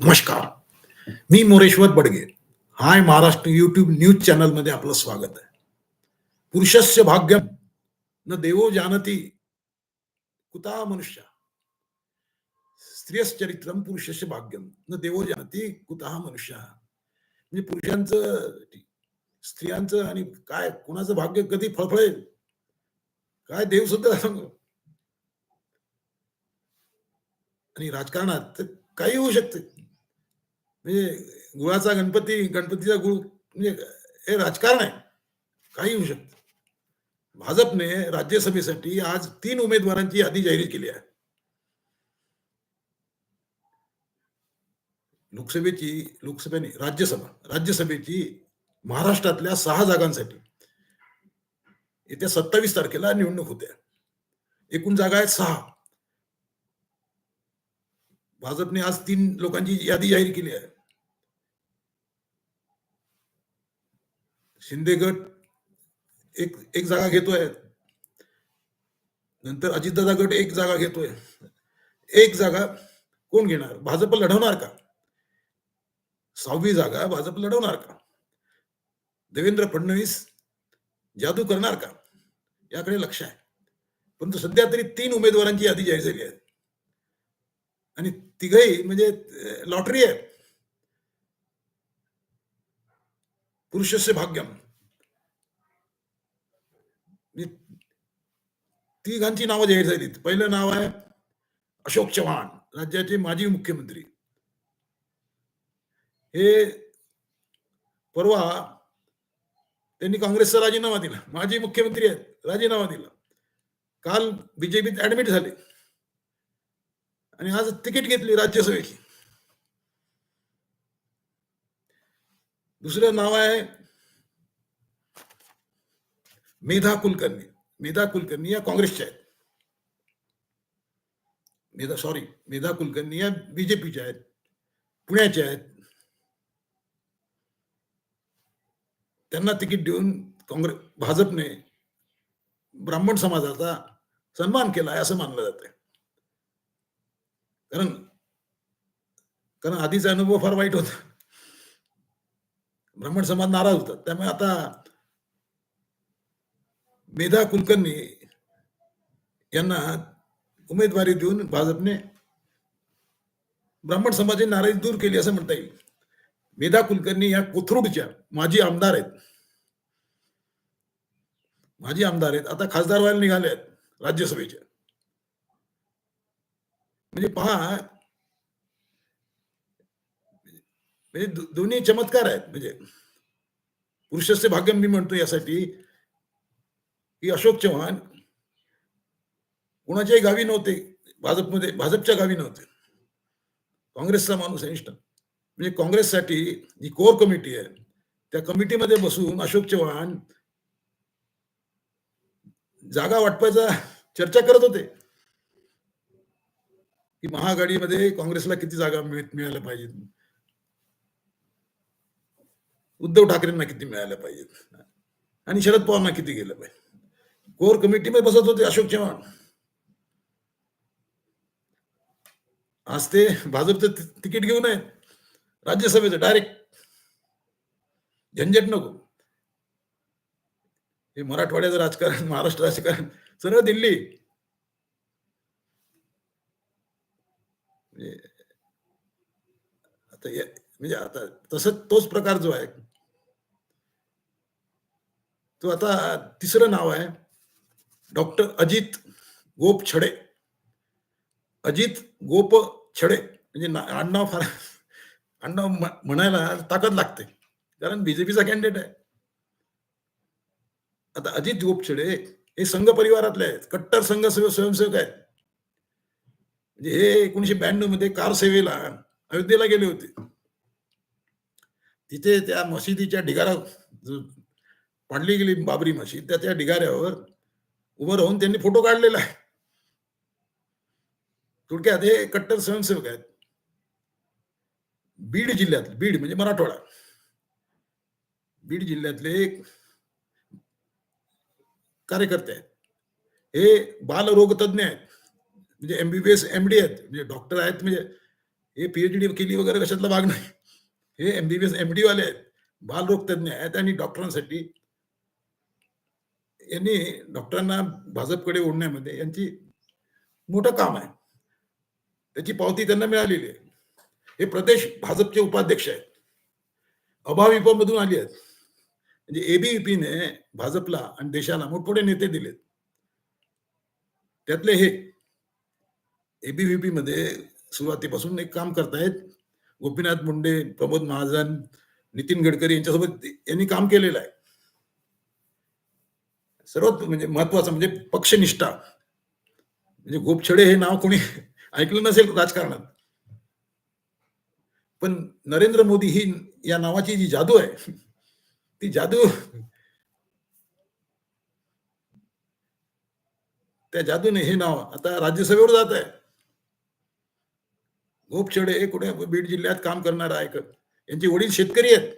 नमस्कार. मी Moreshwar Badge hi Maharashtra YouTube news चॅनलमध्ये आपलं स्वागत आहे. पुरुषस्य भाग्यम न देवो जानती कुता मनुष्य. स्त्रियश्चरित्रम पुरुषस्य भाग्यम न देवो जानती कुता मनुष्य. म्हणजे पुरुषांचं स्त्रियांचं आणि काय कुणाचं भाग्य कधी फळफळेल? काय देव सुद्धा सांग आणि राजकारणात तर काही होऊ शकते. म्हणजे गुळाचा गणपती गणपतीचा गुळ म्हणजे हे राजकारण आहे. काही होऊ शकतं. भाजपने राज्यसभेसाठी आज तीन उमेदवारांची यादी जाहीर केली आहे. लोकसभेची लोकसभेने राज्यसभा राज्यसभेची महाराष्ट्रातल्या सहा जागांसाठी. येत्या सत्तावीस तारखेला निवडणूक होत्या एकूण जागा आहेत सहा. भाजपने आज तीन लोकांची यादी जाहीर केली आहे. शिंदे गट एक एक जागा घेतोय. नंतर अजितदादा गट एक जागा घेतोय. एक जागा कोण घेणार? भाजप लढवणार का? सहावी जागा भाजप लढवणार का? देवेंद्र फडणवीस जादू करणार का? याकडे लक्ष आहे. परंतु सध्या तरी तीन उमेदवारांची यादी जाहीर झाली आहे. आणि तिघही म्हणजे लॉटरी आहे. पुरुषस्य भाग्यम। म्हणजे तिघांची नावं जाहीर झाली पहिलं नाव आहे अशोक चव्हाण राज्याचे माजी मुख्यमंत्री. हे परवा त्यांनी काँग्रेसचा राजीनामा दिला. माजी मुख्यमंत्री आहेत राजीनामा दिला. काल बीजेपीत ऍडमिट झाले. आणि आज तिकीट घेतली राज्यसभेची. दुसरं नाव आहे मेधा कुलकर्णी. मेधा कुलकर्णी या काँग्रेसच्या आहेत. मेधा सॉरी मेधा कुलकर्णी या बीजेपीच्या आहेत. पुण्याच्या आहेत. त्यांना तिकीट देऊन काँग्रेस भाजपने ब्राह्मण समाजाचा सन्मान केला आहे असं मानलं जात कारण कारण आधीचा अनुभव फार वाईट होता. ब्राह्मण समाज नाराज होता त्यामुळे आता मेधा कुलकर्णी यांना उमेदवारी देऊन भाजपने ब्राह्मण समाजाची नाराजी दूर केली असं म्हणता येईल. मेधा कुलकर्णी या कोथरूडच्या माजी आमदार आहेत. माजी आमदार आहेत. आता खासदार व्हायला निघाले आहेत राज्यसभेच्या म्हणजे पहा म्हणजे दोन्ही चमत्कार आहेत. म्हणजे पुरुषस्य भाग्य मी म्हणतो यासाठी. की अशोक चव्हाण कुणाच्याही गावी नव्हते. भाजपमध्ये भाजपच्या गावी नव्हते. काँग्रेसचा माणूस आहे म्हणजे काँग्रेससाठी जी कोर कमिटी आहे त्या कमिटीमध्ये बसून अशोक चव्हाण जागा वाटपायचा चर्चा करत होते. की महाआघाडीमध्ये काँग्रेसला किती जागा मिळायला पाहिजे उद्धव ठाकरेंना किती मिळाल्या पाहिजेत? आणि शरद पवारना किती गेलं पाहिजे? कोर कमिटीमध्ये बसत होते अशोक चव्हाण. आज ते भाजपचं तिकीट घेऊन आहेत. राज्यसभेचं डायरेक्ट झंझट नको. हे मराठवाड्याचं राजकारण महाराष्ट्र राजकारण सरळ दिल्ली. म्हणजे आता म्हणजे आता तसं तोच प्रकार जो आहे तो आता तिसरं नाव आहे डॉक्टर अजित गोप छडे. अजित गोप छडे. म्हणजे आडनाव फार आडनाव म्हणायला ताकद लागते. कारण बीजेपीचा कॅन्डिडेट आहे. आता अजित गोपछडे हे संघ परिवारातले आहेत. कट्टर संघ स्वयंसेवक आहेत. म्हणजे हे एकोणीशे ब्याण्णवमध्ये कार सेवेला अयोध्येला गेले होते. तिथे त्या मशिदीच्या ढिगारा पाडली गेली बाबरी मशीद त्या त्या ढिगाऱ्यावर उभं राहून त्यांनी फोटो काढलेला आहे. थोडक्यात हे कट्टर स्वयंसेवक आहेत. बीड जिल्ह्यात बीड म्हणजे मराठवाडा. बीड जिल्ह्यातले एक कार्यकर्ते आहेत. हे बालरोगतज्ञ आहेत. म्हणजे एमबीबीएस एमडी आहेत. म्हणजे डॉक्टर आहेत म्हणजे हे पीएचडी केली वगैरे कशातला भाग नाही. हे एमबीबीएस एमडी वाले आहेत. बालरोग तज्ञ आहेत आणि डॉक्टरांसाठी यांनी डॉक्टरांना भाजपकडे ओढण्यामध्ये यांची मोठं काम आहे. त्याची पावती त्यांना मिळालेली आहे. हे प्रदेश भाजपचे उपाध्यक्ष आहेत. अभाविपमधून आली आहेत. म्हणजे एबीपीने भाजपला आणि देशाला मोठमोठे नेते दिलेत. त्यातले हे एबीव्हीपी मध्ये सुरुवातीपासून एक काम करतायत. गोपीनाथ मुंडे प्रमोद महाजन नितीन गडकरी यांच्यासोबत यांनी काम केलेलं आहे. सर्वात म्हणजे महत्वाचं म्हणजे पक्षनिष्ठा. म्हणजे गोपछडे हे नाव कोणी ऐकलं नसेल राजकारणात. पण नरेंद्र मोदी ही या नावाची जी जादू आहे ती जादू त्या जादूने हे नाव आता राज्यसभेवर जात आहे. गोपछडे हे कुठे बीड जिल्ह्यात काम करणार आहे यांचे वडील शेतकरी आहेत.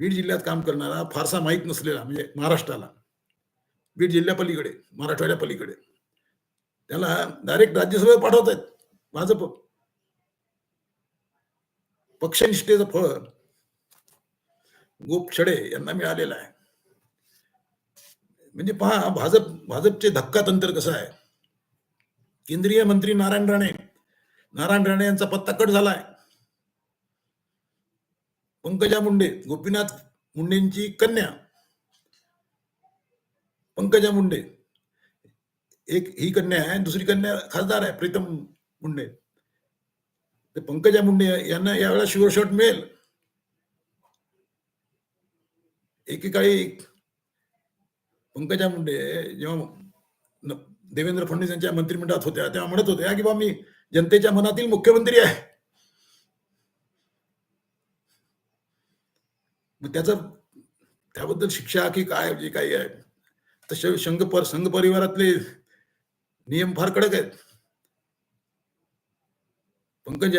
बीड जिल्ह्यात काम करणारा फारसा माहीत नसलेला म्हणजे महाराष्ट्राला. बीड जिल्ह्यापलीकडे मराठवाड्या पलीकडे. त्याला डायरेक्ट राज्यसभेत पाठवत आहेत भाजप पक्षनिष्ठेचं फळ गोपछडे यांना मिळालेलं आहे. म्हणजे पहा भाजप भाजपचे धक्का तंत्र कसं आहे? केंद्रीय मंत्री नारायण राणे नारायण राणे यांचा पत्ता कट झालाय. पंकजा मुंडे गोपीनाथ मुंडेंची कन्या. पंकजा मुंडे. एक ही कन्या आहे दुसरी कन्या खासदार आहे प्रीतम मुंडे. तर पंकजा मुंडे यांना यावेळेला शुअर शॉट मिळेल. एकेकाळी पंकजा मुंडे जेव्हा देवेंद्र फडणवीस यांच्या मंत्रिमंडळात होत्या तेव्हा म्हणत होत्या की बा मी जनतेच्या मनातील मुख्यमंत्री आहे. मग त्याचं त्याबद्दल शिक्षा की काय जे काही आहे. तसे संघ पर संघ परिवारातले नियम फार कडक आहेत. पंकज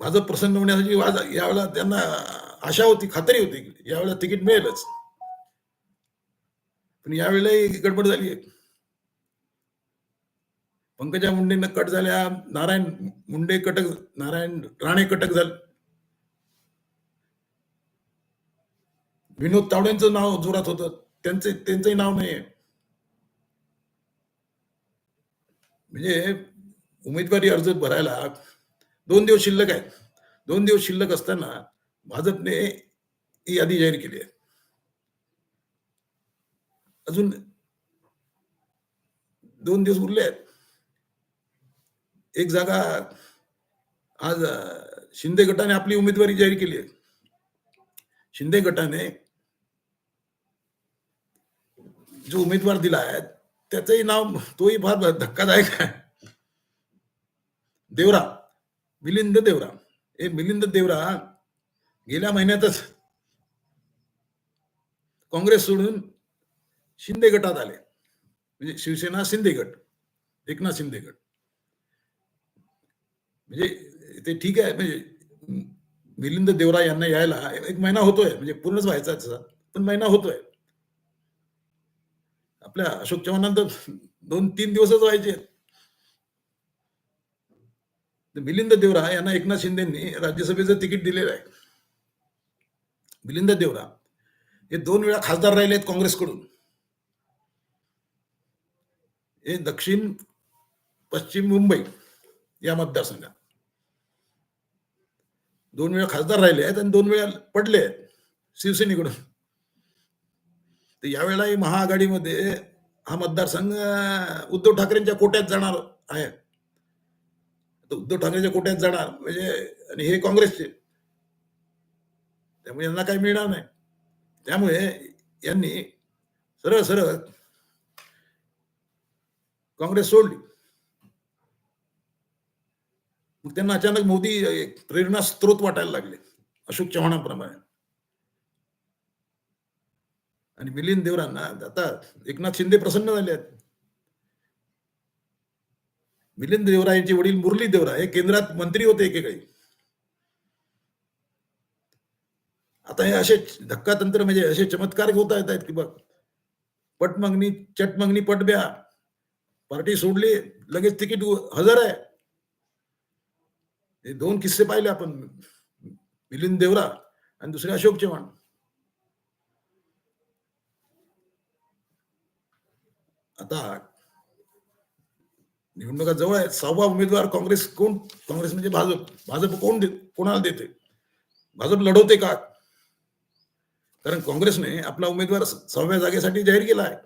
माझं प्रसन्न होण्यासाठी यावेळेला त्यांना आशा होती खात्री होती. यावेळेला तिकीट मिळेलच. पण यावेळेलाही गडबड झाली आहे. पंकजा मुंडेंना कट झाल्या नारायण मुंडे कटक नारायण राणे कटक झाले. विनोद तावड्यांचं नाव जोरात होतं. त्यांचे त्यांचंही नाव नाहीये. म्हणजे उमेदवारी अर्ज भरायला दोन दिवस शिल्लक आहेत. दोन दिवस शिल्लक असताना भाजपने ही यादी जाहीर केली आहे. अजून दोन दिवस उरले आहेत. एक जागा आज शिंदे गटाने आपली उमेदवारी जाहीर केली आहे. शिंदे गटाने जो उमेदवार दिला आहे त्याचंही नाव तोही फार धक्कादायक आहे. देवरा मिलिंद देवरा. हे मिलिंद देवरा गेल्या महिन्यातच काँग्रेस सोडून शिंदे गटात आले. म्हणजे शिवसेना शिंदे गट एकनाथ शिंदे गट. म्हणजे ते ठीक आहे म्हणजे मिलिंद देवरा यांना यायला एक महिना होतोय म्हणजे पूर्णच व्हायचा पण महिना होतोय. आपल्या अशोक चव्हाणांतर दोन तीन दिवसच व्हायचे. मिलिंद देवरा यांना एकनाथ शिंदेनी राज्यसभेचं तिकीट दिलेलं आहे. मिलिंद देवरा हे दोन वेळा खासदार राहिले आहेत काँग्रेसकडून. हे दक्षिण पश्चिम मुंबई या मतदारसंघात. दोन वेळा खासदार राहिले आहेत आणि दोन वेळा पडले आहेत शिवसेनेकडून. तर यावेळेला महाआघाडीमध्ये हा मतदारसंघ उद्धव ठाकरेंच्या कोट्यात जाणार आहे. तर उद्धव ठाकरेंच्या कोट्यात जाणार म्हणजे आणि हे काँग्रेसचे. त्यामुळे यांना काही मिळणार नाही. त्यामुळे यांनी सरळ सरळ काँग्रेस सोडली. मग त्यांना अचानक मोदी एक प्रेरणा स्त्रोत वाटायला लागले अशोक चव्हाणाप्रमाणे. आणि मिलिंद देवरांना आता एकनाथ शिंदे प्रसन्न झाले आहेत. मिलिंद देवरा यांचे वडील मुरली देवरा हे केंद्रात मंत्री होते एकेकाळी. आता हे असे धक्का तंत्र म्हणजे असे चमत्कार होता येत आहेत की बघ. पट मागणी चट मागणी पट ब्या पार्टी सोडली लगेच तिकीट हजर आहे. हे दोन किस्से पाहिले आपण. मिलिंद देवरा आणि दुसरे अशोक चव्हाण. आता निवडणुका जवळ आहे सहावा उमेदवार काँग्रेस कोण? काँग्रेस म्हणजे भाजप. भाजप कोण दे कोणाला देते? भाजप लढवते का? कारण काँग्रेसने आपला उमेदवार सहाव्या जागेसाठी जाहीर केला आहे.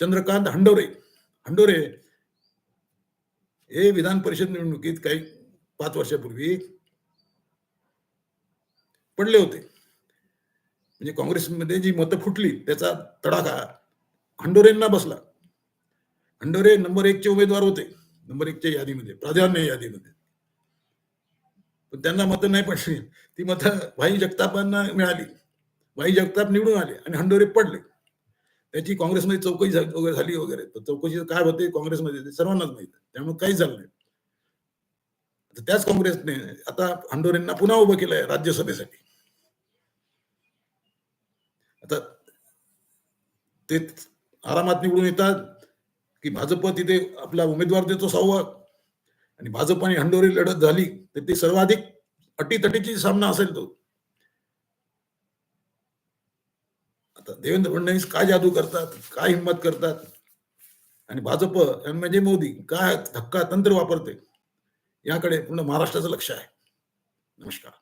चंद्रकांत हंडोरे. हंडोरे हे विधान परिषद निवडणुकीत काही पाच वर्षापूर्वी पडले होते. म्हणजे काँग्रेसमध्ये जी मतं फुटली त्याचा तडाखा हंडोरेंना बसला. हंडोरे नंबर एकचे उमेदवार होते. नंबर एकच्या यादीमध्ये प्राधान्य यादीमध्ये. पण त्यांना मतं नाही पडली. ती मतं भाई जगतापांना मिळाली. भाई जगताप निवडून आले आणि हंडोरे पडले. त्याची काँग्रेसमध्ये चौकशी वगैरे झाली वगैरे. तर चौकशी काय होते काँग्रेसमध्ये? ते सर्वांनाच माहीत त्यामुळे काहीच झालं नाही. त्याच काँग्रेसने आता हंडोरेंना पुन्हा उभं केलंय राज्यसभेसाठी. आता ते आरामात निवडून येतात. की भाजप तिथे आपला उमेदवार देतो सहावा. आणि भाजप आणि हंडोरी लढत झाली तर ती सर्वाधिक अटीतटीची सामना असेल तो. आता देवेंद्र फडणवीस काय जादू करतात काय हिंमत करतात? आणि भाजप म्हणजे मोदी काय धक्का तंत्र वापरते? याकडे पूर्ण महाराष्ट्राचं लक्ष आहे. नमस्कार.